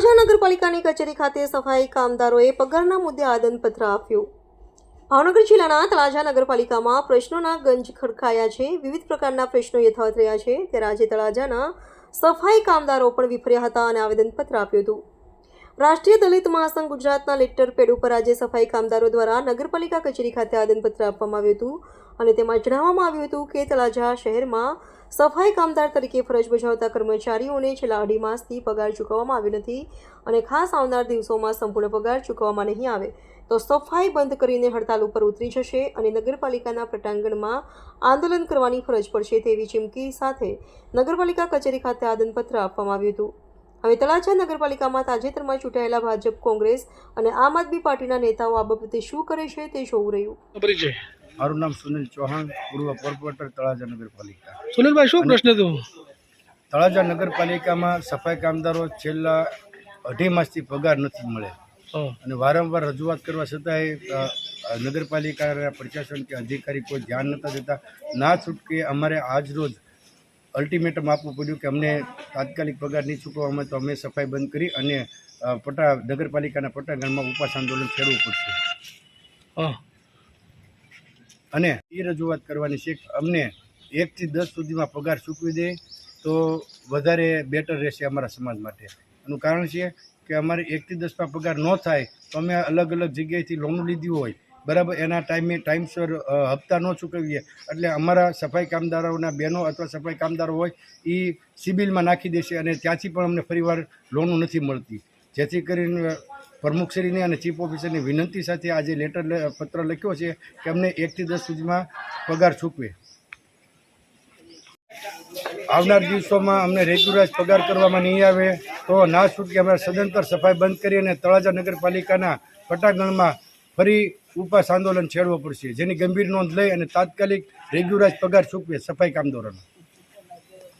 તળાજા નગરપાલિકાની કચેરી ખાતે સફાઈ કામદારોએ પગારના મુદ્દે આદનપત્ર આપ્યું. ભાવનગર જિલ્લાના તળાજા નગરપાલિકામાં પ્રશ્નોના ગંજ ખડકાયા છે. વિવિધ પ્રકારના પ્રશ્નો યથાવત રહ્યા છે. ત્યારે આજે તળાજાના સફાઈ કામદારો પણ વિફર્યા હતા અને આવેદનપત્ર આપ્યું હતું. રાષ્ટ્રીય દલિત મહાસંઘ ગુજરાતના લેટર પેડ ઉપર આજે સફાઈ કામદારો દ્વારા નગરપાલિકા કચેરી ખાતે આદનપત્ર આપવામાં આવ્યું હતું અને તેમાં જણાવવામાં આવ્યું હતું કે તળાજા શહેરમાં સફાઈ કામદાર તરીકે ફરજ બજાવતા કર્મચારીઓને છેલ્લા અઢી માસથી પગાર ચૂકવવામાં આવ્યો નથી અને ખાસ આવનાર દિવસોમાં સંપૂર્ણ પગાર ચૂકવવામાં નહીં આવે તો સફાઈ બંધ કરીને હડતાલ ઉપર ઉતરી જશે અને નગરપાલિકાના પ્રટાંગણમાં આંદોલન કરવાની ફરજ પડશે તેવી ચીમકી સાથે નગરપાલિકા કચેરી ખાતે આદનપત્ર આપવામાં આવ્યું હતું. હવે તળાજા નગરપાલિકામાં તાજેતરમાં ચૂંટાયેલા ભાજપ કોંગ્રેસ અને આમ આદમી પાર્ટીના નેતાઓ આ બાબતે શું કરે છે તે જોવું રહ્યું. પરિચય. મારું નામ સુનિલ ચૌહાણ પૂર્વ કોર્પોરેટર તળાજા નગરપાલિકા. સુનિલભાઈ શું પ્રશ્ન હતો? તળાજા નગરપાલિકામાં સફાઈ કામદારો છેલ્લા અઢી માસથી પગાર નથી મળે. અને વારંવાર રજૂઆત કરવા છતાંય નગરપાલિકાના પ્રશાસન કે અધિકારી કોઈ ધ્યાન નહોતા દેતા. ના છૂટકે અમારે આજ રોજ અલ્ટિમેટમ આપવું પડ્યું કે અમને તાત્કાલિક પગાર નહીં ચૂકવવામાં તો અમે સફાઈ બંધ કરી અને પટા નગરપાલિકાના પટાગણમાં ઉપવાસ આંદોલન છેડવું પડશે. અને એ રજૂઆત કરવાની છે કે અમને એકથી દસ સુધીમાં પગાર ચૂકવી દે તો વધારે બેટર રહેશે અમારા સમાજ માટે. એનું કારણ છે કે અમારે એકથી દસમાં પગાર ન થાય તો અમે અલગ અલગ જગ્યાએથી લોન લીધી હોય બરાબર, એના ટાઈમે ટાઈમસર હપ્તા ન ચૂકવીએ. એટલે અમારા સફાઈ કામદારોના બહેનો અથવા સફાઈ કામદારો હોય એ સિબિલમાં નાખી દેશે અને ત્યાંથી પણ અમને ફરીવાર લોનો નથી મળતી. જેથી કરીને પ્રમુખશ્રીને અને ચીફ ઓફિસરની વિનંતી સાથે આજે લેટર પત્ર લખ્યો છે કે અમને એકથી દસ સુધીમાં પગાર ચૂકવે આવનાર દિવસોમાં અમને રેગ્યુલર પગાર કરવામાં નહીં આવે તો ના છૂટકે અમે સદંતર સફાઈ બંધ કરી અને તળાજા નગરપાલિકાના પટાગણમાં ફરી ઉપવાસ આંદોલન છેડવો પડશે. જેની ગંભીર નોંધ લઈ અને તાત્કાલિક રેગ્યુલરાઇઝ પગાર ચૂકવે સફાઈ કામદારોનો.